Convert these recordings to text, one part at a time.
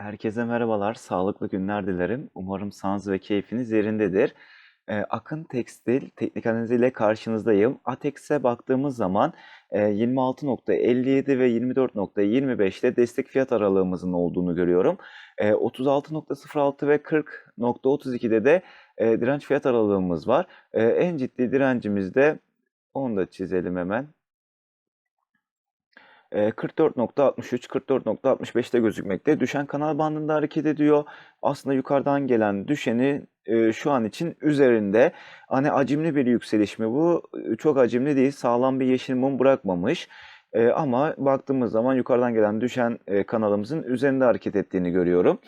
Herkese merhabalar, sağlıklı günler dilerim. Umarım sağlığınız ve keyfiniz yerindedir. Eee, Akın Tekstil teknik analiziyle karşınızdayım. ATEX'e baktığımız zaman eee, 26.57 ve 24.25'te destek fiyat aralığımızın olduğunu görüyorum. Eee, 36.06 ve 40.32'de de eee, direnç fiyat aralığımız var. En ciddi direncimiz de onu da çizelim hemen. Eee, 44.63, 44.65'te gözükmekte. Düşen kanal bandında hareket ediyor. Aslında yukarıdan gelen düşeni şu an için üzerinde. Hani hacimli bir yükseliş mi bu? Çok hacimli değil. Sağlam bir yeşil mum bırakmamış. Ama baktığımız zaman yukarıdan gelen düşen kanalımızın üzerinde hareket ettiğini görüyorum.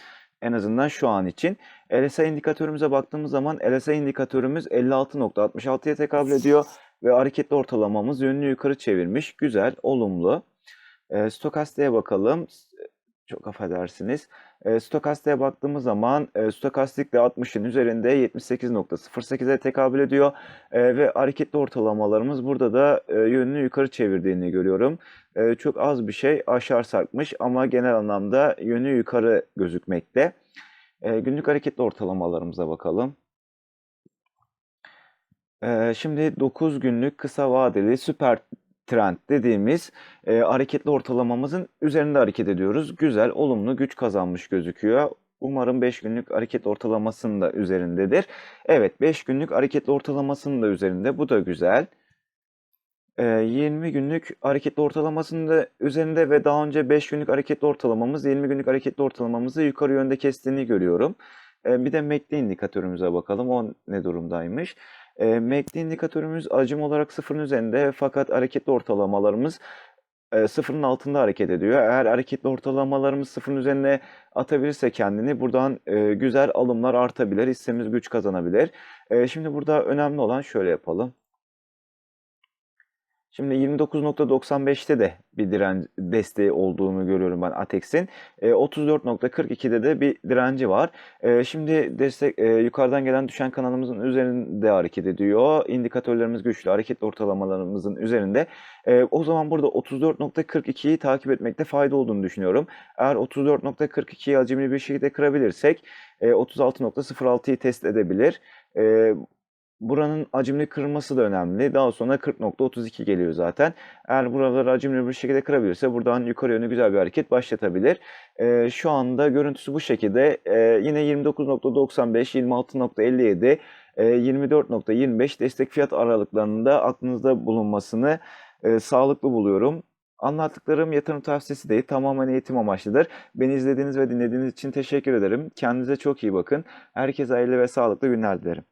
En azından şu an için. LSI indikatörümüze baktığımız zaman LSI indikatörümüz 56.66'ya tekabül ediyor ve hareketli ortalamamız yönünü yukarı çevirmiş. Güzel, olumlu. Eee, Stokastiğe bakalım. Çok affedersiniz. Eee, Stokastiğe baktığımız zaman stokastik de 60'ın üzerinde 78.08'e tekabül ediyor. Ve hareketli ortalamalarımız burada da yönünü yukarı çevirdiğini görüyorum. Çok az bir şey aşağı sarkmış ama genel anlamda yönü yukarı gözükmekte. Günlük hareketli ortalamalarımıza bakalım. Şimdi 9 günlük kısa vadeli süper trend dediğimiz eee, hareketli ortalamamızın üzerinde hareket ediyoruz. Güzel, olumlu güç kazanmış gözüküyor. Umarım 5 günlük hareket ortalamasının da üzerindedir. Evet, 5 günlük hareketli ortalamasının da üzerinde. Bu da güzel. Eee, 20 günlük hareketli ortalamasının da üzerinde ve daha önce 5 günlük hareketli ortalamamız 20 günlük hareketli ortalamamızı yukarı yönde kestiğini görüyorum. Eee, bir de MACD indikatörümüze bakalım. O ne durumdaymış? Eee, MACD indikatörümüz hacim olarak sıfırın üzerinde fakat hareketli ortalamalarımız eee, sıfırın altında hareket ediyor. Eğer hareketli ortalamalarımız sıfırın üzerine atabilirse kendini buradan eee, güzel alımlar artabilir, hissemiz güç kazanabilir. Eee, şimdi burada önemli olan şöyle yapalım. Şimdi 29.95'te de bir direnç desteği olduğunu görüyorum ben ATEX'in. E, 34.42'de de bir direnci var. E, şimdi destek e, yukarıdan gelen düşen kanalımızın üzerinde hareket ediyor. İndikatörlerimiz güçlü, hareketli ortalamalarımızın üzerinde. E, o zaman burada 34.42'yi takip etmekte fayda olduğunu düşünüyorum. Eğer 34.42'yi hacimli bir şekilde kırabilirsek e, 36.06'yı test edebilir. E, Buranın hacimli kırılması da önemli. Daha sonra 40.32 geliyor zaten. Eğer buraları hacimli bir şekilde kırabilirse buradan yukarı yönlü güzel bir hareket başlatabilir. Ee, şu anda görüntüsü bu şekilde. Ee, yine 29.95, 26.57, e, 24.25 destek fiyat aralıklarında aklınızda bulunmasını e, sağlıklı buluyorum. Anlattıklarım yatırım tavsiyesi değil, tamamen eğitim amaçlıdır. Beni izlediğiniz ve dinlediğiniz için teşekkür ederim. Kendinize çok iyi bakın. Herkese hayırlı ve sağlıklı günler dilerim.